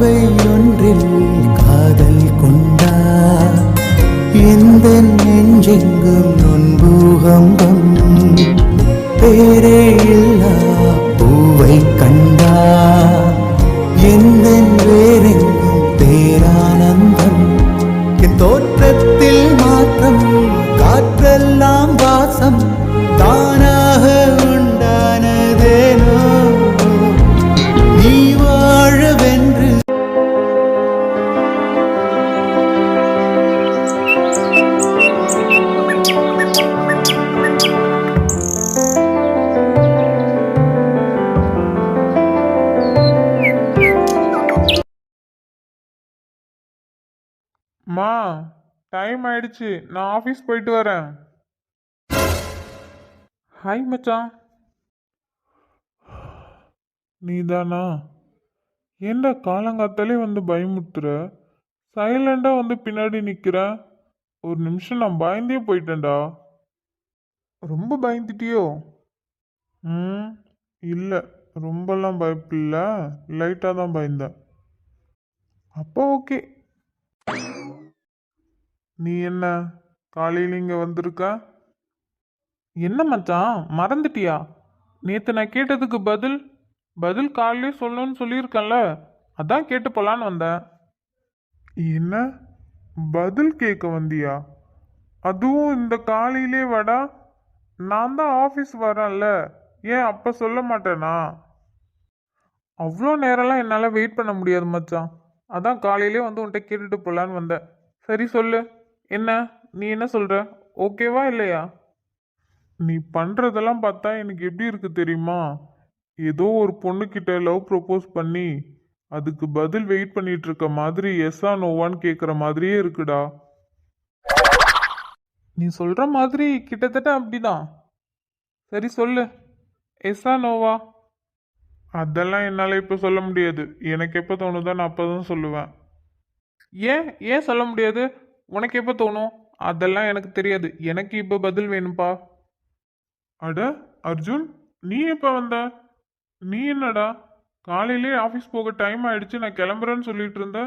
பார்வை ஒன்றில் காதல் கொண்டா? எந்த நெஞ்செங்கும் நொன்பூகம்பம் பேரே மா டைம் ஆயிடுச்சு. நான் ஆஃபீஸ் போயிட்டு வரேன். ஹாய் மச்சான். நீதானா? ஏன்டா காலங்காத்தாலே வந்து பயமுறுத்துற? சைலண்டாக வந்து பின்னாடி நிற்கிற ஒரு நிமிஷம் நான் பயந்தே போயிட்டேன்டா. ரொம்ப பயந்துட்டியோ? ம் இல்லை. ரொம்பலாம் பயப்பில்ல லைட்டாக தான் பயந்தேன். அப்போ ஓகே நீ என்ன காலையில் இங்கே வந்திருக்க? என்ன மச்சான் மறந்துட்டியா? நேற்று நான் கேட்டதுக்கு பதில் பதில் காலையிலே சொல்லணும்னு சொல்லியிருக்கேன்ல அதான் கேட்டு போலான்னு வந்தேன். என்ன? பதில் கேட்க வந்தியா? அதுவும் இந்த காலையிலே வாடா? நான் தான் ஆஃபீஸ் வரேன்ல ஏன் அப்போ சொல்ல மாட்டேனா? அவ்வளோ நேரம்லாம் என்னால் வெயிட் பண்ண முடியாது மச்சான். அதான் காலையிலே வந்து உன்கிட்ட கேட்டுட்டு போகலான்னு வந்தேன். சரி சொல்லு. என்ன? நீ என்ன சொல்கிற ஓகேவா இல்லையா? நீ பண்ணுறதெல்லாம் பார்த்தா எனக்கு எப்படி இருக்கு தெரியுமா? ஏதோ ஒரு பொண்ணுக்கிட்ட லவ் ப்ரொப்போஸ் பண்ணி அதுக்கு பதில் வெயிட் பண்ணிட்டு இருக்க மாதிரி எஸ்ஸா நோவான்னு கேட்குற மாதிரியே இருக்குடா. நீ சொல்கிற மாதிரி கிட்டத்தட்ட அப்படிதான். சரி சொல்லு. எஸ்ஸா நோவா அதெல்லாம் என்னால் இப்போ சொல்ல முடியாது. எனக்கு எப்போ தோணுதோ நான் அப்போ தான் சொல்லுவேன். ஏன்? ஏன் சொல்ல முடியாது? உனக்கு எப்போ தோணும்? அதெல்லாம் எனக்கு தெரியாது. எனக்கு இப்போ பதில் வேணும்ப்பா அட அர்ஜுன் நீ எப்போ வந்த? நீ என்னடா? காலையிலே ஆஃபீஸ் போக டைம் ஆயிடுச்சு நான் கிளம்புறேன்னு சொல்லிட்டு இருந்த.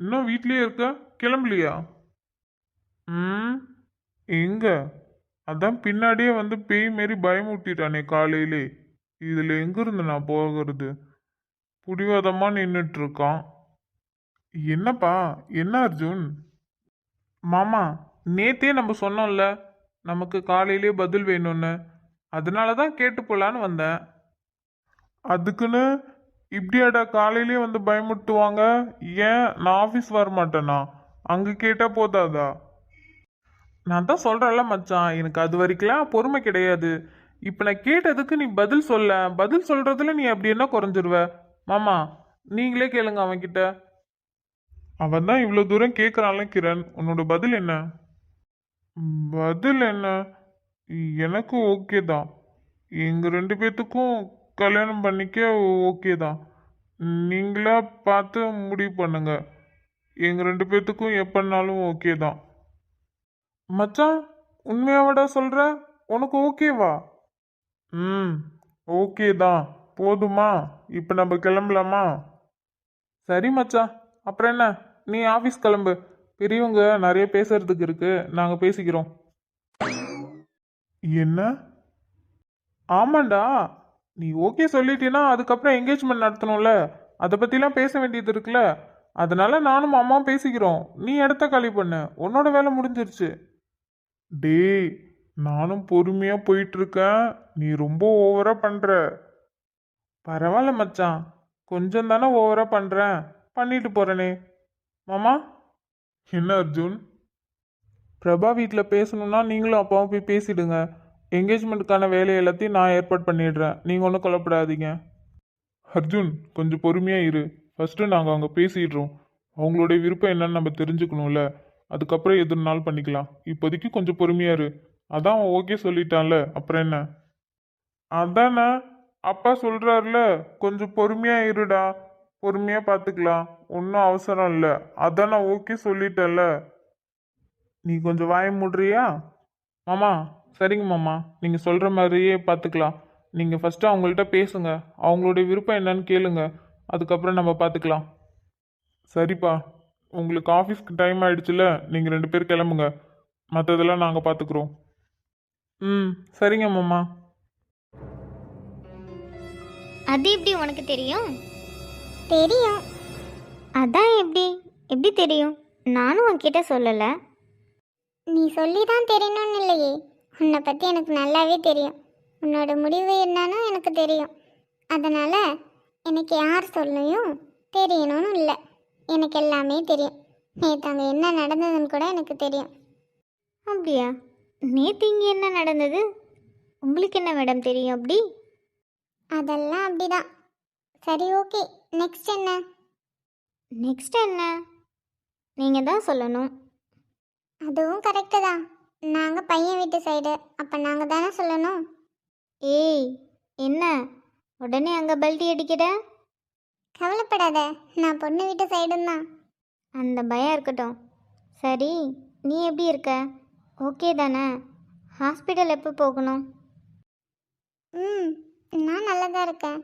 இன்னும் வீட்லேயே இருக்க? கிளம்பலையா? ம் எங்க? அதான் பின்னாடியே வந்து பேய் மாரி பயமூட்டிட்டானே காலையிலே. இதில் எங்கிருந்து நான் போகிறது? புடிவாதமாக நின்றுட்டுருக்கான் என்னப்பா? என்ன அர்ஜுன்? மாமா நேத்தே நம்ம சொன்னோம்ல நமக்கு காலையிலே பதில் வேணும்னு. அதனால தான் கேட்டு போலான்னு வந்தேன். அதுக்குன்னு இப்படியாடா காலையிலே வந்து பயமுறுத்துவாங்க? ஏன் நான் ஆஃபீஸ் வர மாட்டேனா? அங்கே கேட்டால் போதாதா? நான் தான் சொல்கிறேன்ல மச்சான் எனக்கு அது வரைக்கும்லாம் பொறுமை கிடையாது. இப்போ நான் கேட்டதுக்கு நீ பதில் சொல்ல. பதில் சொல்கிறதுல நீ அப்படி என்ன குறைஞ்சிருவ? மாமா நீங்களே கேளுங்க அவன்கிட்ட. அவன் தான் இவ்வளோ தூரம் கேட்குறான்ல கிரண் உன்னோட பதில் என்ன? பதில் என்ன? எனக்கு ஓகே தான். எங்கள் ரெண்டு பேர்த்துக்கும் கல்யாணம் பண்ணிக்க ஓகே தான். நீங்களா பார்த்து முடிவு பண்ணுங்க. எங்கள் ரெண்டு பேர்த்துக்கும் எப்போனாலும் ஓகே தான். மச்சான் உண்மையாவடா சொல்கிற உனக்கு ஓகேவா ம் ஓகே தான். போதுமா? இப்போ நம்ம கிளம்பலாமா? சரி மச்சான். அப்புறம் என்ன? நீ ஆஃபீஸ் கிளம்பு. பெரியவங்க நிறைய பேசுறதுக்கு இருக்கு. நாங்கள் பேசிக்கிறோம். என்ன? ஆமாண்டா. நீ ஓகே சொல்லிட்டீன்னா அதுக்கப்புறம் என்கேஜ்மெண்ட் நடத்தணும்ல. அதை பற்றிலாம் பேச வேண்டியது இருக்குல்ல. அதனால நானும் அம்மாவும் பேசிக்கிறோம். நீ இடத்த காலி பண்ணு. உன்னோட வேலை முடிஞ்சிருச்சு. டேய் நானும் பொறுமையாக போயிட்டு இருக்கேன் நீ ரொம்ப ஓவராக பண்ணுற பரவாயில்ல மச்சான். கொஞ்சம் தானே ஓவராக பண்ணுறேன் பண்ணிட்டு போகிறேனே மாமா? என்ன அர்ஜுன்? பிரபா வீட்டில் பேசணும்னா நீங்களும் அப்பாவும் போய் பேசிடுங்க. என்கேஜ்மெண்ட்டுக்கான வேலை எல்லாத்தையும் நான் ஏற்பாடு பண்ணிடுறேன். நீங்கள் ஒன்றும் கொல்லப்படாதீங்க அர்ஜுன் கொஞ்சம் பொறுமையாக இரு. ஃபஸ்ட்டு நாங்கள் அங்கே பேசிடுறோம். அவங்களுடைய விருப்பம் என்னன்னு நம்ம தெரிஞ்சுக்கணும்ல. அதுக்கப்புறம் எதுனாலும் பண்ணிக்கலாம். இப்போதைக்கு கொஞ்சம் பொறுமையாக இரு. அதான் அவன் ஓகே சொல்லிட்டான்ல. அப்புறம் என்ன? அதானே? அப்பா சொல்கிறாருல கொஞ்சம் பொறுமையாக இருடா. பொறுமையாக பார்த்துக்கலாம் ஒன்றும் அவசரம் இல்லை. அதான் நான் ஓகே சொல்லிட்டேன்ல. நீ கொஞ்சம் வாய முடுறியா? மாமா சரிங்க மாமா. நீங்கள் சொல்கிற மாதிரியே பார்த்துக்கலாம் நீங்கள் ஃபஸ்ட்டு அவங்கள்ட்ட பேசுங்க. அவங்களுடைய விருப்பம் என்னன்னு கேளுங்க. அதுக்கப்புறம் நம்ம பார்த்துக்கலாம் சரிப்பா. உங்களுக்கு ஆஃபீஸ்க்கு டைம் ஆயிடுச்சுல. நீங்கள் ரெண்டு பேர் கிளம்புங்க. மற்றதெல்லாம் நாங்கள் பார்த்துக்குறோம் ம் சரிங்க மாமா. அது எப்படி உனக்கு தெரியும்? தெரியும். அதான் எப்படி? எப்படி தெரியும்? நானும் உன்கிட்ட சொல்லலை. நீ சொல்லி தான் தெரியணும்னு இல்லையே. உன்னை பற்றி எனக்கு நல்லாவே தெரியும். உன்னோட முடிவு என்னன்னு எனக்கு தெரியும். அதனால் எனக்கு யார் சொல்லியும் தெரியணும்னு இல்லை. எனக்கு எல்லாமே தெரியும். நேற்று அங்கே என்ன நடந்ததுன்னு கூட எனக்கு தெரியும். அப்படியா? நேற்று இங்கே என்ன நடந்தது? உங்களுக்கு என்ன மேடம் தெரியும் அப்படி? அதெல்லாம் அப்படிதான். சரி ஓகே. நெக்ஸ்ட் என்ன? நெக்ஸ்ட் என்ன? நீங்கள் தான் சொல்லணும். அதுவும் கரெக்டு தான் நாங்கள் பையன் வீட்டு சைடு அப்போ நாங்கள் தானே சொல்லணும்? ஏய் என்ன? உடனே அங்கே பல்ட்டி அடிக்கிற? கவலைப்படாத. நான் பொண்ணு வீட்டு சைடும் தான். அந்த பயம் இருக்கட்டும். சரி நீ எப்படி இருக்க? ஓகே தானே? ஹாஸ்பிட்டல் எப்போ போகணும்? ம் நான் நல்லா தான் இருக்கேன்.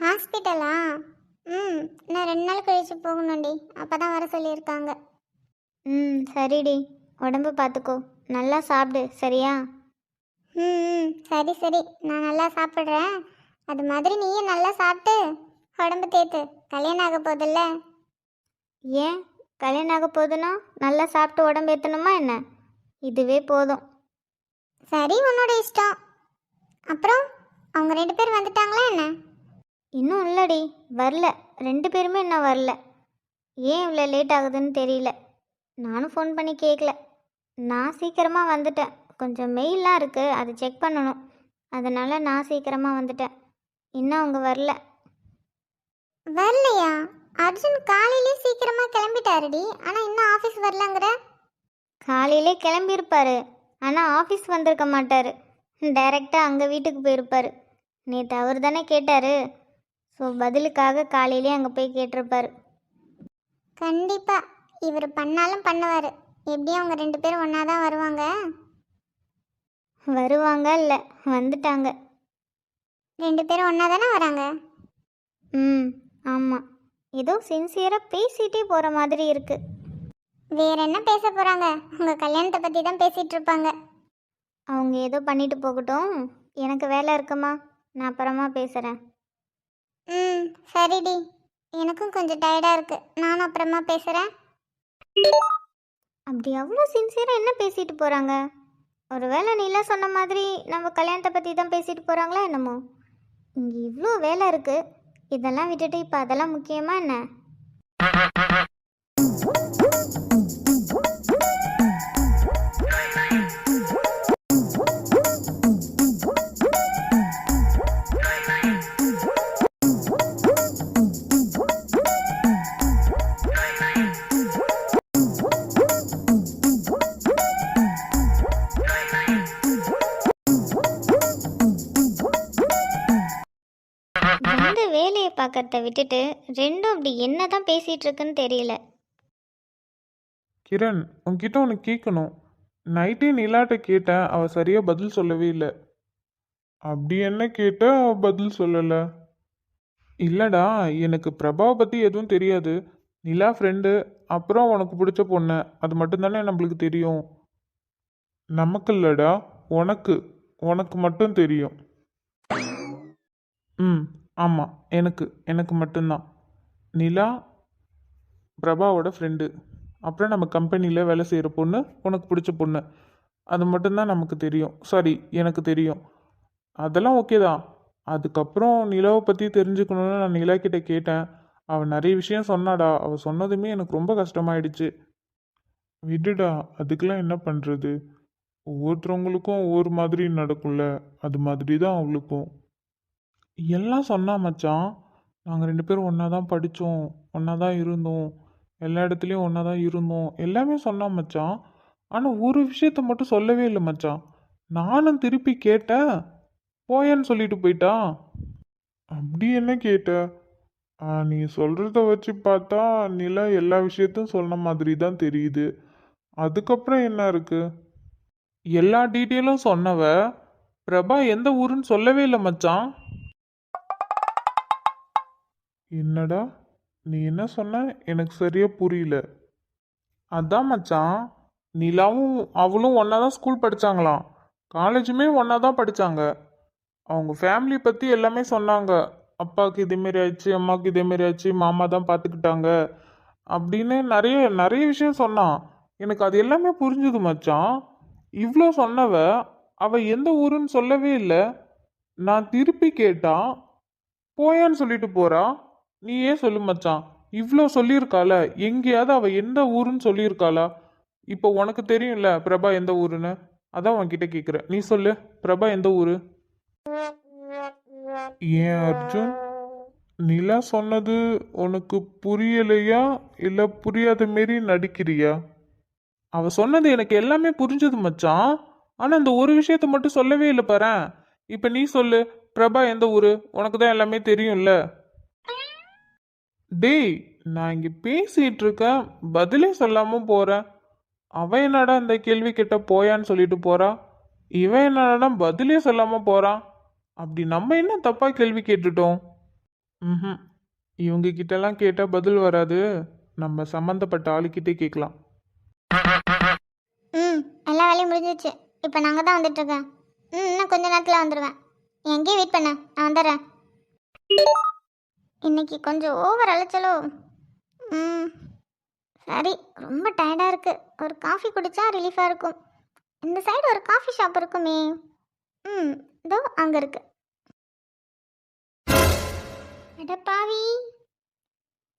ஹாஸ்பிட்டலா? ம் நான் ரெண்டு நாள் கழிச்சு போகணும்டி. அப்போ தான் வர சொல்லியிருக்காங்க. ம் சரிடி. உடம்பு பார்த்துக்கோ. நல்லா சாப்பிடு சரியா? ம் சரி சரி. நான் நல்லா சாப்பிட்றேன். அது மாதிரி நீயும் நல்லா சாப்பிட்டு உடம்பு தேத்து. கல்யாணம் ஆக போதில்ல ஏன்? கல்யாணம் ஆக போகுதுன்னா நல்லா சாப்பிட்டு உடம்பு ஏற்றணுமா என்ன? இதுவே போதும். சரி உன்னோட இஷ்டம். அப்புறம் அவங்க ரெண்டு பேர் வந்துட்டாங்களா என்ன? இன்னும் இல்லடி வரல. ரெண்டு பேருமே இன்னும் வரல. ஏன் இவ்வளோ லேட் ஆகுதுன்னு தெரியல. நானும் ஃபோன் பண்ணி கேட்கல நான் சீக்கிரமாக வந்துட்டேன். கொஞ்சம் மெயிலாம் இருக்குது அதை செக் பண்ணணும். அதனால் நான் சீக்கிரமாக வந்துட்டேன். இன்னும் அவங்க வரல. வரலையா? அர்ஜுன் காலையிலே சீக்கிரமாக கிளம்பிட்டாருடி. ஆனால் இன்னும் ஆஃபீஸ் வரலங்கிற? காலையிலே கிளம்பியிருப்பாரு. ஆனால் ஆஃபீஸ் வந்திருக்க மாட்டார். டைரெக்டாக அங்கே வீட்டுக்கு போயிருப்பார். நேற்று அவர் தானே கேட்டார். ஸோ பதிலுக்காக காலையிலே அங்கே போய் கேட்டிருப்பாரு. கண்டிப்பாக இவர் பண்ணாலும் பண்ணுவார். எப்படியும் அவங்க ரெண்டு பேரும் ஒன்றா தான் வருவாங்க. வருவாங்க இல்லை வந்துட்டாங்க. ரெண்டு பேரும் ஒன்றா தானே வராங்க? ம் ஆமாம் ஏதோ சின்சியராக பேசிகிட்டே போகிற மாதிரி இருக்குது வேற என்ன பேச போகிறாங்க உங்கள் கல்யாணத்தை பற்றி தான் பேசிகிட்டு இருப்பாங்க. அவங்க ஏதோ பண்ணிட்டு போகட்டும். எனக்கு வேலை இருக்குமா? நான் அப்புறமா பேசுகிறேன் ம் சரிடி. எனக்கும் கொஞ்சம் டயர்டாக இருக்குது நானும் அப்புறமா பேசுகிறேன் அப்படி அவ்வளோ சின்சியராக என்ன பேசிட்டு போகிறாங்க ஒருவேளை நீலா சொன்ன மாதிரி நம்ம கல்யாணத்தை பற்றி தான் பேசிட்டு போகிறாங்களா என்னமோ? இங்கே இவ்வளோ வேலை இருக்குது இதெல்லாம் விட்டுட்டு இப்போ அதெல்லாம் முக்கியமாக என்ன? விட்டுட்டு ரெண்டும் அப்படி என்ன தான் பேசிகிட்டு இருக்குன்னு தெரியல. கிரண் உன்கிட்ட ஒன்று கேட்கணும் நைட்டே நிலாட்ட கேட்டேன் அவள் சரியாக பதில் சொல்லவே இல்லை. அப்படி என்ன கேட்ட அவ பதில் சொல்லலை. இல்லைடா எனக்கு பிரபாவை பற்றி எதுவும் தெரியாது. நிலா ஃப்ரெண்டு அப்புறம் உனக்கு பிடிச்ச பொண்ணு. அது மட்டும்தானே நம்மளுக்கு தெரியும். நமக்கு இல்லைடா உனக்கு. உனக்கு மட்டும் தெரியும். ம். ஆமாம் எனக்கு எனக்கு மட்டும்தான். நிலா பிரபாவோட ஃப்ரெண்டு அப்புறம் நம்ம கம்பெனியில் வேலை செய்கிற பொண்ணு உனக்கு பிடிச்ச பொண்ணு. அது மட்டும்தான் நமக்கு தெரியும். சாரி எனக்கு தெரியும். அதெல்லாம் ஓகே தான். அதுக்கப்புறம் நிலாவை பற்றி தெரிஞ்சுக்கணும்னு நான் நிலா கிட்ட கேட்டேன். அவள் நிறைய விஷயம் சொன்னாடா. அவள் சொன்னதுமே எனக்கு ரொம்ப கஷ்டமாயிடுச்சு. விடுடா அதுக்கெலாம் என்ன பண்ணுறது ஒவ்வொருத்தவங்களுக்கும் ஒவ்வொரு மாதிரி நடக்கும்ல. அது மாதிரி தான் அவளுக்கும். எல்லாம் சொன்னா மச்சான். நாங்கள் ரெண்டு பேரும் ஒன்றா தான் படித்தோம் ஒன்றா தான் இருந்தோம். எல்லா இடத்துலையும் ஒன்றா தான் இருந்தோம். எல்லாமே சொன்னான் மச்சான். ஆனால் ஒரு விஷயத்த மட்டும் சொல்லவே இல்லை மச்சான். நானும் திருப்பி கேட்டேன் போயேன்னு சொல்லிட்டு போயிட்டா? அப்படி என்ன கேட்ட? நீ சொல்கிறத வச்சு பார்த்தா நிலா எல்லா விஷயத்தையும் சொன்ன மாதிரி தான் தெரியுது. அதுக்கப்புறம் என்ன இருக்குது எல்லா டீட்டெயிலும் சொன்னவ பிரபா எந்த ஊருன்னு சொல்லவே இல்லை மச்சான். என்னடா? நீ என்ன சொன்ன? எனக்கு சரியா புரியல. அதான் மச்சான். நிலாவும் அவளும் ஒன்றா தான் ஸ்கூல் படித்தாங்களாம் காலேஜுமே ஒன்றா தான் படித்தாங்க அவங்க ஃபேமிலி பற்றி எல்லாமே சொன்னாங்க. அப்பாவுக்கு இதேமாரி ஆயிடுச்சு அம்மாவுக்கு இதேமாரி ஆயிடுச்சு மாமா தான் பார்த்துக்கிட்டாங்க அப்படின்னு நிறைய நிறைய விஷயம் சொன்னான். எனக்கு அது எல்லாமே புரிஞ்சுது மச்சான். இவ்வளோ சொன்னவ அவ எந்த ஊருன்னு சொல்லவே இல்லை. நான் திருப்பி கேட்டான். போயான்னு சொல்லிட்டு போகிறான் நீ ஏன் சொல்லு மச்சான். இவ்வளோ சொல்லியிருக்காள? எங்கேயாவது அவள் எந்த ஊருன்னு சொல்லியிருக்காளா? இப்போ உனக்கு தெரியும்ல பிரபா எந்த ஊருன்னு? அதான் உன்கிட்ட கேட்குறேன் நீ சொல்லு பிரபா எந்த ஊரு? ஏன் அர்ஜுன்? நிலா சொன்னது உனக்கு புரியலையா? இல்லை புரியாத மாரி நடிக்கிறியா? அவ சொன்னது எனக்கு எல்லாமே புரிஞ்சது மச்சான். ஆனால் அந்த ஒரு விஷயத்த மட்டும் சொல்லவே இல்லை பாரேன். இப்போ நீ சொல்லு பிரபா எந்த ஊரு? உனக்கு தான் எல்லாமே தெரியும்ல. டேய் நான் இங்கே பேசிகிட்டு இருக்கேன் பதிலே சொல்லாமல் போகிறேன் அவன் என்னடா இந்த கேள்வி கிட்ட போயான்னு சொல்லிட்டு போகிறான் இவன் என்னடா பதிலே சொல்லாமல் போகிறான் அப்படி நம்ம என்ன தப்பாக கேள்வி கேட்டுட்டோம்? ம் இவங்க கிட்டலாம் கேட்டால் பதில் வராது. நம்ம சம்மந்தப்பட்ட ஆளுக்கிட்டே கேட்கலாம் ம் எல்லா வேலையும் முடிஞ்சிச்சு இப்போ நாங்கள் தான் வந்துட்டுருக்கேன் ம் இன்னும் கொஞ்ச நேரத்தில் வந்துடுவேன் எங்கேயும் வெயிட் பண்ண நான் வந்துடுறேன். இன்னைக்கு கொஞ்சம் ஓவர் அலைச்சலோ? ம் சரி ரொம்ப டயர்டாக இருக்குது ஒரு காஃபி குடித்தா ரிலீஃபாக இருக்கும். இந்த சைடு ஒரு காஃபி ஷாப் இருக்குமே. ம் இதோ அங்கே இருக்கு. அடப்பாவி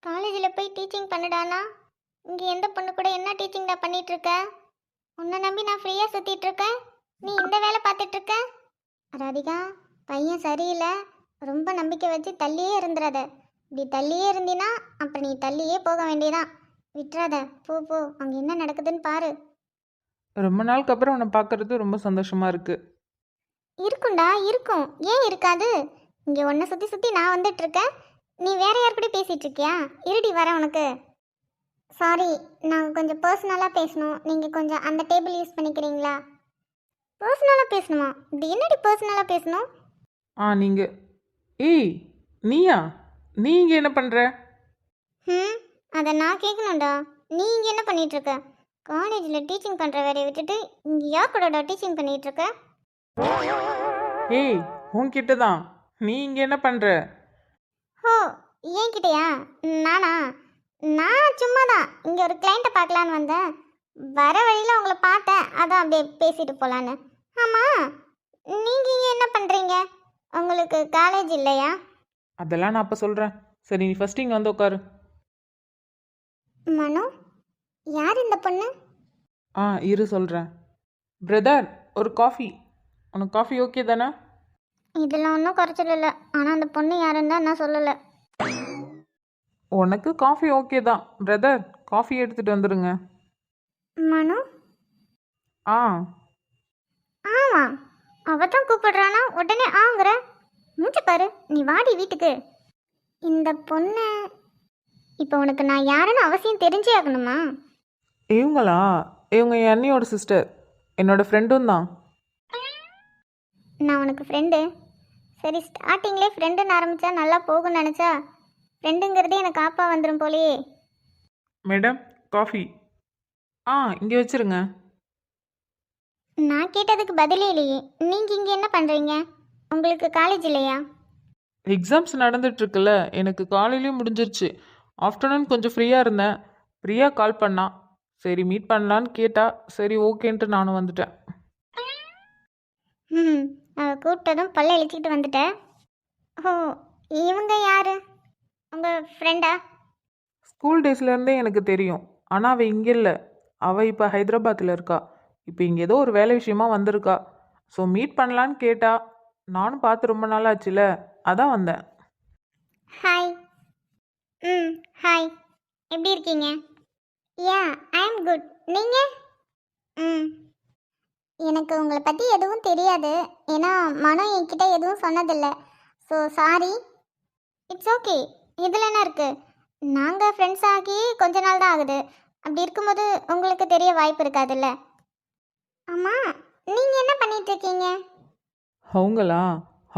காலேஜில் போய் டீச்சிங் பண்ணுடானா? இங்கே எந்த பொண்ணு கூட என்ன டீச்சிங்டா பண்ணிகிட்ருக்க உன்னை நம்பி நான் ஃப்ரீயாக சுற்றிட்டுருக்கேன் நீ இந்த வேலை பார்த்துட்ருக்க ராதிகா பையன் சரியில்லை. ரொம்ப நம்பிக்கை வச்சு தள்ளியே இருந்துடாத இப்படி தள்ளியே இருந்தினா அப்புறம் நீ தள்ளியே போக வேண்டியதான் விட்டுறாத. போ போ. அங்கே என்ன நடக்குதுன்னு பாரு. ரொம்ப நாளுக்கு அப்புறம் உன்னை பார்க்கறது ரொம்ப சந்தோஷமா இருக்கு. இருக்கும்டா இருக்கும். ஏன் இருக்காது? இங்கே உன்னை சுற்றி சுற்றி நான் வந்துட்டு இருக்கேன் நீ வேற யார் கூட பேசிட்டு இருக்கியா இருடி வரேன் உனக்கு. சாரி நான் கொஞ்சம் பர்சனலாக பேசணும். நீங்கள் கொஞ்சம் அந்த டேபிள் யூஸ் பண்ணிக்கிறீங்களா? பர்சனலாக பேசணுமா? இப்படி என்னடி பர்சனலாக பேசணும்? ஆ நீங்க ஏய் நீயா? நீ இங்க என்ன பண்ற? ம் அதை நான் கேட்கணும்டா நீ இங்கே என்ன பண்ணிட்டு இருக்க காலேஜில் டீச்சிங் பண்ணுற வேலையை விட்டுட்டு இங்கே கூடடா டீச்சிங் பண்ணிட்டு இருக்க ஏய் உன்கிட்ட தான் நீ இங்க என்ன பண்ற? ஓ ஏன்கிட்டயா நானா? நான் சும்மா தான் இங்கே ஒரு கிளைண்ட்டை பார்க்கலான்னு வந்தேன். வர வழியில் உங்களை பார்த்தேன். அதான் அப்படியே பேசிட்டு போகலான்னு ஆமாம் நீங்கள் இங்கே என்ன பண்ணுறீங்க உங்களுக்கு காலேஜ் இல்லையா? அதெல்லாம் நான் அப்ப சொல்றேன். சரி நீ ஃபர்ஸ்ட் இங்க வந்து உட்காரு. மனு யார் இந்த பொண்ணு? ஆ இரு சொல்றேன். பிரதர் ஒரு காஃபி உனக்கு காஃபி ஓகே தானே? இதெல்லாம் ஒன்றும் குறைச்சல் இல்லை ஆனால் அந்த பொண்ணு யாருன்னு தான் நான் சொல்லலை. உனக்கு காஃபி ஓகே தான். பிரதர் காஃபி எடுத்துட்டு வந்துடுங்க மனு? ஆ. ஆமாம் அவ தான் கூப்பிடுறானா? உடனே ஆங்குற மூச்சு பாரு நீ வாடி வீட்டுக்கு. இந்த பொண்ணு இப்போ உனக்கு நான் யாருன்னு அவசியம் தெரிஞ்சே ஆகணுமா? இவங்களா? இவங்க என் அண்ணியோட சிஸ்டர் என்னோட ஃப்ரெண்டும் தான். நான் உனக்கு ஃப்ரெண்டு சரி ஸ்டார்டிங்லேயே ஃப்ரெண்டுன்னு ஆரம்பித்தா நல்லா போகும்னு நினச்சா ஃப்ரெண்டுங்கிறதே எனக்கு ஆப்பா வந்துடும் போலயே. மேடம் காஃபி ஆ இங்கே வச்சிருங்க. நான் கேட்டதுக்கு பதிலே இல்லையே. நீங்கள் இங்கே என்ன பண்ணுறீங்க உங்களுக்கு காலேஜ் இல்லையா? எக்ஸாம்ஸ் நடந்துட்டு இருக்குல்ல எனக்கு காலையிலயும் முடிஞ்சிருச்சு. ஆஃப்டர்நூன் கொஞ்சம் ஃப்ரீயாக இருந்தேன். பிரியா கால் பண்ணா. சரி மீட் பண்ணலான்னு கேட்டா சரி ஓகேன்ட்டு நானும் வந்துட்டேன். ம் அவள் கூப்பிட்டதும் பல்ல இழிச்சிக்கிட்டு வந்துட்டேன் ஓ இவங்க யாரு? உங்கள் ஃப்ரெண்டா ஸ்கூல் டேஸ்லேருந்தே எனக்கு தெரியும். ஆனால் அவள் இங்கே இல்லை. அவள் இப்போ ஹைதராபாத்தில் இருக்கா. இப்போ இங்கே ஏதோ ஒரு வேலை விஷயமா வந்திருக்கா. ஸோ மீட் பண்ணலான்னு கேட்டா நானும் பார்த்து ரொம்ப நாள் ஆச்சுல அதான் வந்தேன். ஹாய் ம் ஹாய் எப்படி இருக்கீங்க? யா ஐ அம் குட் நீங்கள் ம். எனக்கு உங்களை பற்றி எதுவும் தெரியாது. ஏன்னா மனம் என்கிட்ட எதுவும் சொன்னதில்லை. ஸோ சாரி இட்ஸ் ஓகே இதில் என்ன இருக்குது நாங்கள் ஃப்ரெண்ட்ஸ் ஆகி கொஞ்ச நாள் தான் ஆகுது. அப்படி இருக்கும்போது உங்களுக்கு தெரிய வாய்ப்பு இருக்காதுல்ல? ஆமாம் நீங்கள் என்ன பண்ணிட்டு இருக்கீங்க அவங்களா?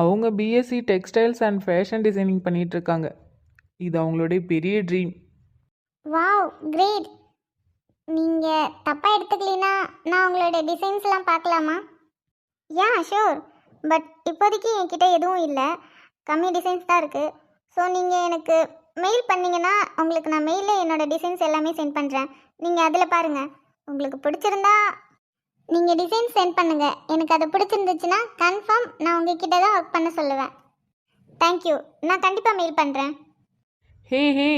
அவங்க BSc textiles and fashion designing பண்ணிட்டு இருக்காங்க இது அவங்களுடைய பெரிய ட்ரீம் வாவ் கிரேட். நீங்கள் தப்பாக எடுத்துக்கலனா நான் உங்களோட டிசைன்ஸ்லாம் பார்க்கலாமா? யா ஷூர் பட் இப்போதைக்கு என்கிட்ட எதுவும் இல்லை. கம்மி டிசைன்ஸ் தான் இருக்குது ஸோ நீங்கள் எனக்கு மெயில் பண்ணீங்கன்னா உங்களுக்கு நான் மெயிலில் என்னோட டிசைன்ஸ் எல்லாமே சென்ட் பண்ணுறேன் நீங்கள் அதில் பாருங்கள் உங்களுக்கு பிடிச்சிருந்தா நீங்கள் டிசைன் சென்ட் பண்ணுங்கள் எனக்கு அது பிடிச்சிருந்துச்சுன்னா கன்ஃபார்ம் நான் உங்ககிட்ட தான் ஒர்க் பண்ண சொல்லுவேன். தேங்க்யூ நான் கண்டிப்பாக மெயில் பண்ணுறேன் ஹே ஹே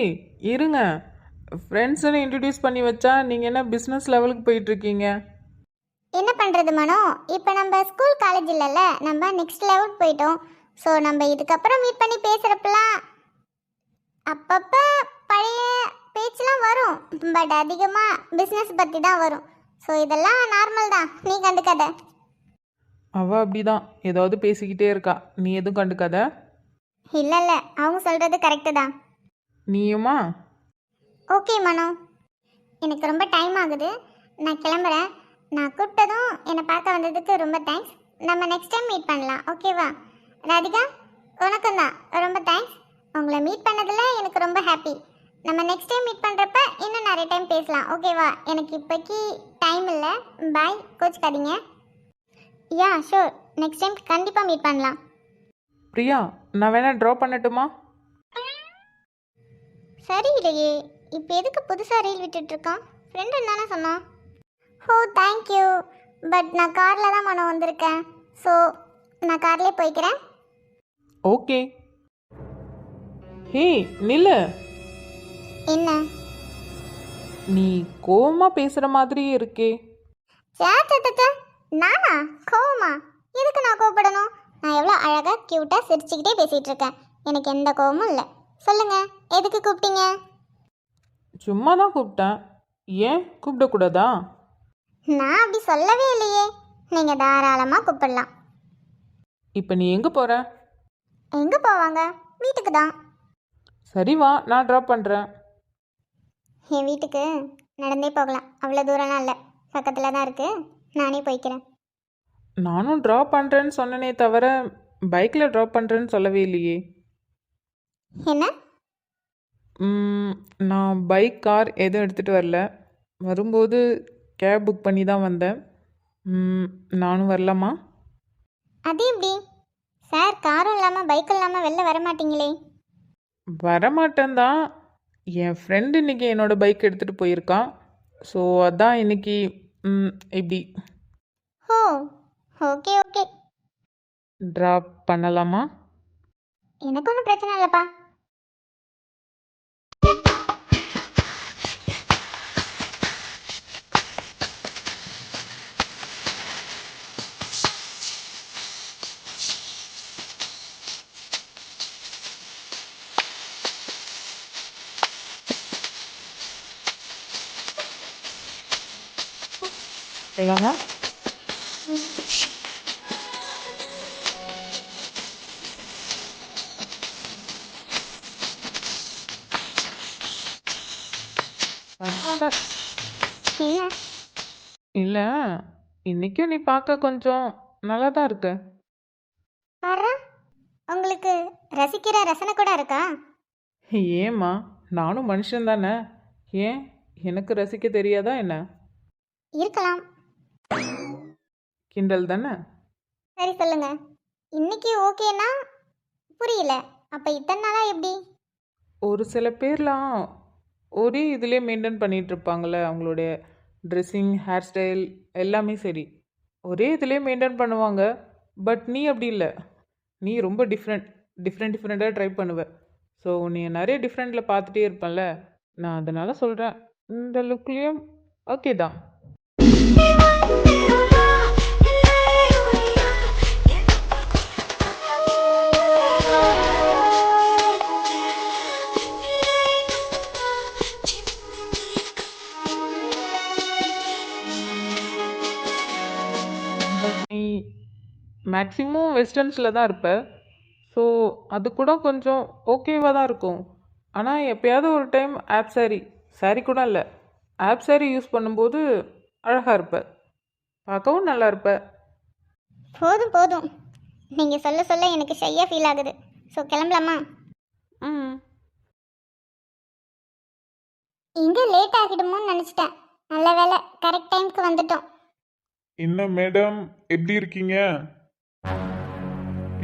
இருங்க. ஃப்ரெண்ட்ஸுன்னு இன்ட்ரடியூஸ் பண்ணி வச்சா நீங்கள் என்ன பிஸ்னஸ் லெவலுக்கு போயிட்டுருக்கீங்க என்ன பண்ணுறது மனோ? இப்போ நம்ம ஸ்கூல் காலேஜ் இல்லைல்ல நம்ம நெக்ஸ்ட் லெவல் போயிட்டோம். ஸோ நம்ம இதுக்கப்புறம் மீட் பண்ணி பேசுகிறப்பெல்லாம் அப்பப்போ பழைய பேச்செலாம் வரும். பட் அதிகமாக பிஸ்னஸ் பற்றி தான் வரும். ஸோ இதெல்லாம் நார்மல் தான். நீ கண்டுக்காத. அவள் அப்படிதான். ஏதாவது பேசிக்கிட்டே இருக்கா. நீ எதுவும் கண்டுக்காத? இல்லை இல்லை. அவங்க சொல்கிறது கரெக்டு தான். நீயுமா? ஓகே மனோ. எனக்கு ரொம்ப டைம் ஆகுது. நான் கிளம்புறேன். நான் கூப்பிட்டதும் என்னை பார்க்க வந்ததுக்கு ரொம்ப தேங்க்ஸ் நம்ம நெக்ஸ்ட் டைம் மீட் பண்ணலாம். ஓகேவா ராதிகா உனக்கும் தான். ரொம்ப தேங்க்ஸ் உங்களை மீட் பண்ணதில் எனக்கு ரொம்ப ஹாப்பி நம்ம நெக்ஸ்ட் டைம் மீட் பண்ணுறப்ப இன்னும் நிறைய டைம் பேசலாம். ஓகேவா எனக்கு இப்போக்கி டைம் இல்லை. பாய் கோச்சுக்காதீங்க. யா ஷூர் நெக்ஸ்ட் டைம் கண்டிப்பாக மீட் பண்ணலாம். பிரியா நான் வேணா ட்ராப் பண்ணட்டுமா? சரி இல்லையே இப்போ எதுக்கு புதுசாக ரீல் விட்டுட்டு இருக்கான் ஃப்ரெண்டு தானே சொன்னான் ஓ தேங்க்யூ பட் நான் காரில் தான் மனம் வந்திருக்கேன். ஸோ நான் கார்லேயே போய்க்கிறேன். ஓகே ஹே நில்லு. என்ன? நீ கோவமா பேசுகிற மாதிரியே இருக்கே. சேத்த நானா? கோவமா? எதுக்கு நான் கோவப்படணும்? நான் எவ்வளோ அழகாக க்யூட்டாக சிரிச்சுக்கிட்டே பேசிகிட்டு இருக்கேன். எனக்கு எந்த கோவமும் இல்லை. சொல்லுங்க எதுக்கு கூப்பிட்டீங்க? சும்மா தான் கூப்பிட்டேன். ஏன்? கூப்பிடக்கூடாதா நான் அப்படி சொல்லவே இல்லையே. நீங்கள் தாராளமாக கூப்பிடலாம். இப்போ நீ எங்கே போகிற எங்கே போவாங்க? வீட்டுக்கு தான். சரி வா நான் ட்ராப் பண்ணுறேன் என் வீட்டுக்கு நடந்தே போகலாம். அவ்வளோ தூரம்லாம் இல்லை. பக்கத்தில் தான் இருக்குது நானே போய்க்கிறேன். நானும் ட்ராப் பண்ணுறேன்னு சொன்னனே தவிர பைக்கில் ட்ராப் பண்ணுறேன்னு சொல்லவே இல்லையே. என்ன? ம், நான் பைக் கார் எதுவும் எடுத்துகிட்டு வரல. வரும்போது கேப் புக் பண்ணி தான் வந்தேன். ம், நானும் வரலாமா? அது எப்படி? சார் காரும் இல்லாமல் பைக்கும் இல்லாமல் வெளில வர மாட்டீங்களே. வரமாட்டேன் தான். என் ஃப்ரெண்டு இன்னைக்கு என்னோட பைக் எடுத்துகிட்டு போயிருக்கான். ஸோ அதான் இன்னைக்கு ம், இப்படி. ஓ ஓகே ஓகே ட்ராப் பண்ணலாமா? எனக்கு ஒன்றும் பிரச்சனை இல்லைப்பா. என்ன இல்லை இன்னைக்கும் நீ பார்க்க கொஞ்சம் நல்லா தான் இருக்க உங்களுக்கு ரசிக்கிற ரசனை கூட இருக்கா? ஏம்மா நானும் மனுஷன் தானே ஏன் எனக்கு ரசிக்க தெரியாதா என்ன? இருக்கலாம். கிண்டல் தானே? சரி சொல்லுங்க. இன்னைக்கு ஓகேனா புரியல. அப்போ இத்தனை நாளாக எப்படி? ஒரு சில பேர்லாம் ஒரே இதிலே மெயின்டைன் பண்ணிட்டு இருப்பாங்கள்ல அவங்களுடைய ட்ரெஸ்ஸிங் ஹேர் ஸ்டைல் எல்லாமே சரி. ஒரே இதிலே மெயின்டைன் பண்ணுவாங்க. பட் நீ அப்படி இல்லை. நீ ரொம்ப டிஃப்ரெண்ட் டிஃப்ரெண்ட் டிஃப்ரெண்ட்டாக ட்ரை பண்ணுவ. ஸோ நீ நிறைய டிஃப்ரெண்ட்டில் பார்த்துட்டே இருப்பேன்ல. நான் அதனால் சொல்கிறேன் இந்த லுக்லேயும் ஓகே தான். மேக்ஸிமம் வெஸ்டர்ன்ஸில் தான் இருப்ப. ஸோ அது கூட கொஞ்சம் ஓகேவாக தான் இருக்கும். ஆனால் எப்பயாவது ஒரு டைம் ஆப் சாரி சாரி கூட இல்லை. ஆப் சாரி யூஸ் பண்ணும்போது அழகாக இருப்ப. பார்க்கவும் நல்லா இருப்ப. போதும் போதும். நீங்கள் சொல்ல சொல்ல எனக்கு ஷையாக ஃபீல் ஆகுது. ஸோ கிளம்பலாமா? ம். எங்கே லேட் ஆகிடுமோன்னு நினச்சிட்டேன். நல்ல வேலை கரெக்ட் டைம்க்கு வந்துட்டோம். என்ன மேடம் எப்படி இருக்கீங்க?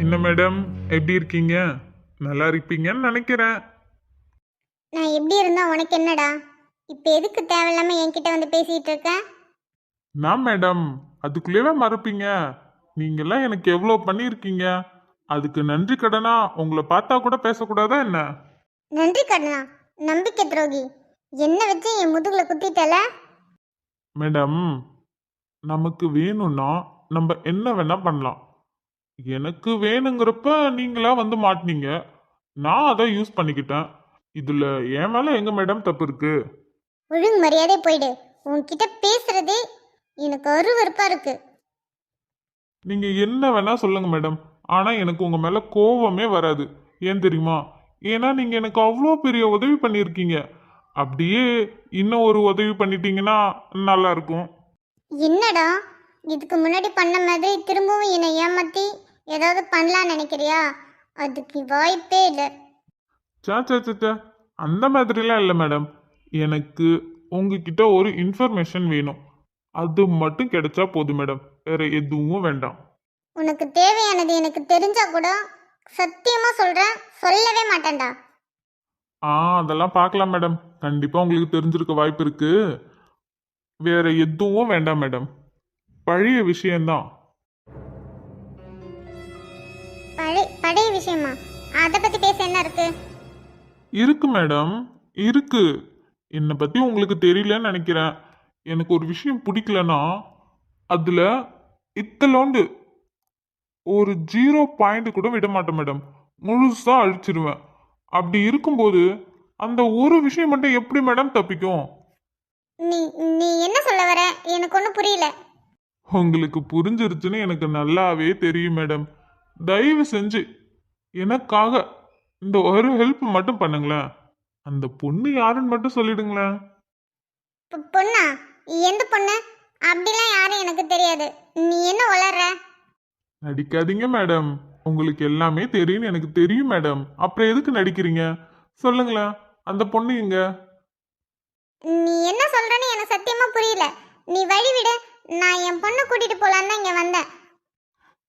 என்ன மேடம்? எப்படி இருக்கீங்க? நல்லா இருப்பீங்கன்னு நினைக்கிறேன். நான் எப்படி இருந்தா உனக்கு என்னடா? இப்போ எதுக்கு தேவையில்லாம என்கிட்ட வந்து பேசிட்டு இருக்க? நான் மேடம் அதுக்குள்ளேயே மறப்பீங்க. நீங்கெல்லாம் எனக்கு எவ்வளோ பண்ணியிருக்கீங்க? அதுக்கு நன்றி கடனா? உங்களை பார்த்தா கூட பேசக்கூடாதா என்ன? நன்றி கடனா? நம்பிக்கை துரோகி. என்ன வச்சு என் முதுகுல குத்திட்டல? மேடம் நமக்கு வேணும்னா நம்ம என்ன வேணா பண்ணலாம். எனக்கு வேணுங்கிறப்ப நீங்களா வந்து மாட்டினீங்க. நான் அதை யூஸ் பண்ணிக்கிட்டேன். இதுல என் மேல எங்க மேடம் தப்பு இருக்கு? ஒழுங்கு மரியாதை போயிடு. உன்கிட்ட பேசுறதே எனக்கு அருவருப்பா இருக்கு. நீங்க என்ன வேணா சொல்லுங்க மேடம் ஆனா எனக்கு உங்க மேல கோவமே வராது. ஏன் தெரியுமா? ஏன்னா நீங்க எனக்கு அவ்வளோ பெரிய உதவி பண்ணியிருக்கீங்க. அப்படியே இன்னும் ஒரு உதவி பண்ணிட்டீங்கன்னா நல்லா இருக்கும். என்னடா? இதுக்கு முன்னாடி பண்ண மாதிரி திரும்பவும் என்னை ஏமாத்தி ஏதாவது பண்ணலாம்னு நினைக்கிறியா? அதுக்கு வாய்ப்பே இல்லை. சே சே சே, சே அந்த மாதிரிலாம் இல்லை மேடம். எனக்கு உங்ககிட்ட ஒரு இன்ஃபர்மேஷன் வேணும். அது மட்டும் கிடைச்சா போதும் மேடம். வேற எதுவும் வேண்டாம். உனக்கு தேவையானது எனக்கு தெரிஞ்சா கூட சத்தியமா சொல்றேன். சொல்லவே மாட்டேன்டா. ஆ அதெல்லாம் பார்க்கலாம் மேடம். கண்டிப்பாக உங்களுக்கு தெரிஞ்சிருக்க வாய்ப்பு இருக்கு. வேற எதுவும் வேண்டாம் மேடம். பழைய விஷயம்தான். பழைய விஷயமா? அதை பத்தி பேச என்ன இருக்கு? இருக்கு மேடம். இருக்கு. என்னை பற்றி உங்களுக்கு தெரியலன்னு நினைக்கிறேன். எனக்கு ஒரு விஷயம் பிடிக்கலனா அதில் இத்தலோண்டு ஒரு ஜீரோ பாயிண்ட் கூட விட மாட்டேன் மேடம். முழுசாக அழிச்சிருவேன். அப்படி இருக்கும்போது அந்த ஒரு விஷயம் மட்டும் எப்படி மேடம் தப்பிக்கும்? நீ நீ என்ன சொல்ல வர? எனக்கு ஒன்றும் புரியல. உங்களுக்கு புரிஞ்சிருச்சுன்னு எனக்கு நல்லாவே தெரியும் மேடம். தயவு செஞ்சு எனக்காக இந்த ஒரு ஹெல்ப் மட்டும் பண்ணுங்களேன். அந்த பொண்ணு யாருன்னு மட்டும் சொல்லிடுங்களேன். பொண்ணா? எந்த பொண்ணு? அப்படிலாம் யாரும் எனக்கு தெரியாது. நீ என்ன வளர்ற? நடிக்காதீங்க மேடம் உங்களுக்கு எல்லாமே தெரியும்னு எனக்கு தெரியும் மேடம் அப்புறம் எதுக்கு நடிக்கிறீங்க? சொல்லுங்களேன். அந்த பொண்ணு எங்க? நீ என்ன சொல்றன்னு எனக்கு சத்தியமா புரியல. நீ வழி விடு. நான் என் பொண்ணை கூட்டிட்டு போலான்னு இங்க வந்தேன்.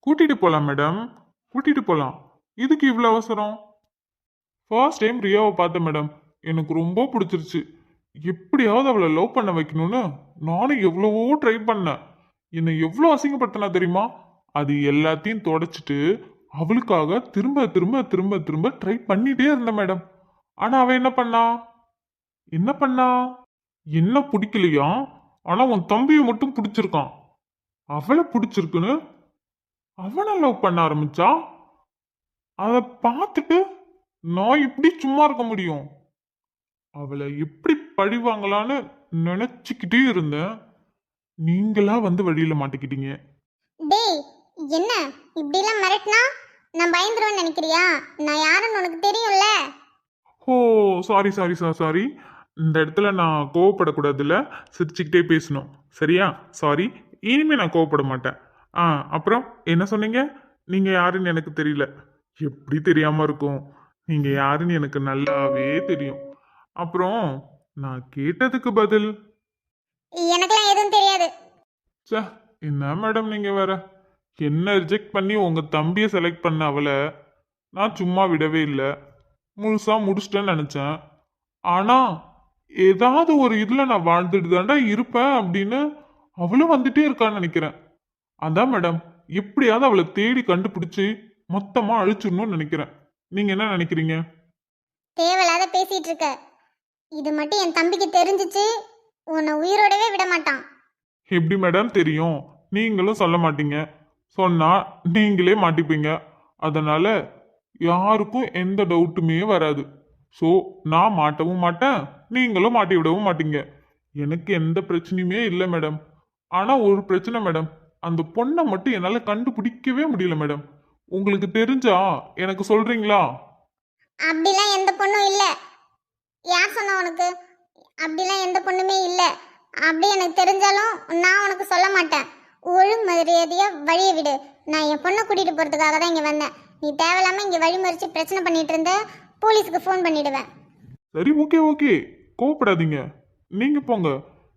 கூட்டிட்டு போலாம் மேடம் கூட்டிட்டு போலாம். இதுக்கு இவ்வளோ அவசரம்? ஃபர்ஸ்ட் டைம் ரியாவை பார்த்தேன் மேடம் எனக்கு ரொம்ப பிடிச்சிருச்சு. எப்படியாவது அவளை லவ் பண்ண வைக்கணும்னு நானும் எவ்வளவோ ட்ரை பண்ணேன். என்னை எவ்வளோ அசிங்கப்படுத்தினா தெரியுமா? அது எல்லாத்தையும் தொடச்சிட்டு அவளுக்காக திரும்ப திரும்ப திரும்ப திரும்ப ட்ரை பண்ணிட்டே இருந்தேன் மேடம் ஆனால் அவன் என்ன பண்ணா? என்ன பண்ணா? என்ன பிடிக்கலையா? ஆனால் உன் தம்பியை மட்டும் பிடிச்சிருக்கான். அவளை பிடிச்சிருக்குன்னு அவனை லவ் பண்ண ஆரம்பிச்சா? அதை பார்த்துட்டு நான் இப்படி சும்மா இருக்க முடியும்? அவளை எப்படி பழிவாங்கலான்னு நினைச்சுக்கிட்டே இருந்தேன். நீங்களா வந்து வழியில மாட்டிக்கிட்டீங்க. டேய் என்ன? இப்படிலாம் மிரட்டினா? நான் பயந்துருவேன்னு நினைக்கிறியா? நான் யாருன்னு உனக்கு தெரியும்ல? Oh sorry sorry sir sorry இந்த இடத்துல நான் கோவப்படக்கூடாதுல்ல. சிரிச்சுக்கிட்டே பேசணும். சரியா? சாரி இனிமே நான் கோவப்பட மாட்டேன். ஆ அப்புறம் என்ன சொன்னீங்க? நீங்க யாருன்னு எனக்கு தெரியல. எப்படி தெரியாம இருக்கும்? நீங்க யாருன்னு எனக்கு நல்லாவே தெரியும். அப்புறம் நான் கேட்டதுக்கு பதில். எனக்கெல்லாம் எதுவும் தெரியாது. ச்சே என்ன மேடம் நீங்க வேற? என்ன ரிஜெக்ட் பண்ணி உங்க தம்பியை செலக்ட் பண்ண அவளை நான் சும்மா விடவே இல்லை. முழுசா முடிச்சிட்டேன்னு நினைச்சேன். ஆனா ஏதாவது ஒரு இதுல நான் வாழ்ந்துட்டு தாண்டா இருப்பேன் அப்படின்னு அவளும் வந்துட்டே இருக்கான்னு நினைக்கிறேன். அதான் மேடம் எப்படியாவது அவளை தேடி கண்டுபிடிச்சு மொத்தமா அழிச்சிடணும்னு நினைக்கிறேன். நீங்க என்ன நினைக்கிறீங்க? தேவையில்லாத பேசிட்டு இருக்க. இது மட்டும் என் தம்பிக்கு தெரிஞ்சிச்சு. உன்னை உயிரோடவே விட மாட்டான். எப்படி மேடம் தெரியும்? நீங்களும் சொல்ல மாட்டீங்க. சொன்னா நீங்களே மாட்டிப்பீங்க. அதனால யாருக்கும் எந்த டவுட்டுமே வராது. ஸோ நான் மாட்டவும் மாட்டேன். நீங்களும் மாட்டி விடவும் மாட்டீங்க. எனக்கு எந்த பிரச்சனையுமே இல்லை மேடம் ஆனால் ஒரு பிரச்சனை மேடம் அந்த பொண்ணை மட்டும் என்னால் கண்டுபிடிக்கவே முடியல மேடம் உங்களுக்கு தெரிஞ்சா எனக்கு சொல்றீங்களா? அப்படிலாம் எந்த பொண்ணும் இல்லை. யார் சொன்ன உனக்கு? அப்படிலாம் எந்த பொண்ணுமே இல்லை. அப்படி எனக்கு தெரிஞ்சாலும் நான் உனக்கு சொல்ல மாட்டேன். ஒழுங்கு மரியாதையா வழியை விடு. நான் என் பொண்ணை கூட்டிட்டு போறதுக்காக தான் இங்க வந்தேன். நீ தேவையில்லாம இங்க வழிமறிச்சு பிரச்சனை பண்ணிட்டு இருந்த போலீஸுக்கு ஃபோன் பண்ணிடுவேன். சரி ஓகே ஓகே கோவப்படாதீங்க. நீங்க போங்க.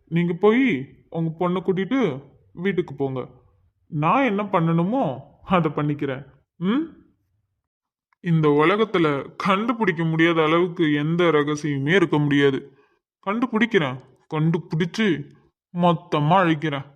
நீங்க போய் உங்க பொண்ணை கூட்டிட்டு வீட்டுக்கு போங்க. நான் என்ன பண்ணணுமோ அதை பண்ணிக்கிறேன். ம்? இந்த உலகத்துல கண்டுபிடிக்க முடியாத அளவுக்கு எந்த ரகசியமே இருக்க முடியாது. கண்டுபிடிக்கிறேன். கண்டுபிடிச்சு மொத்தமா அழிக்கிறேன்.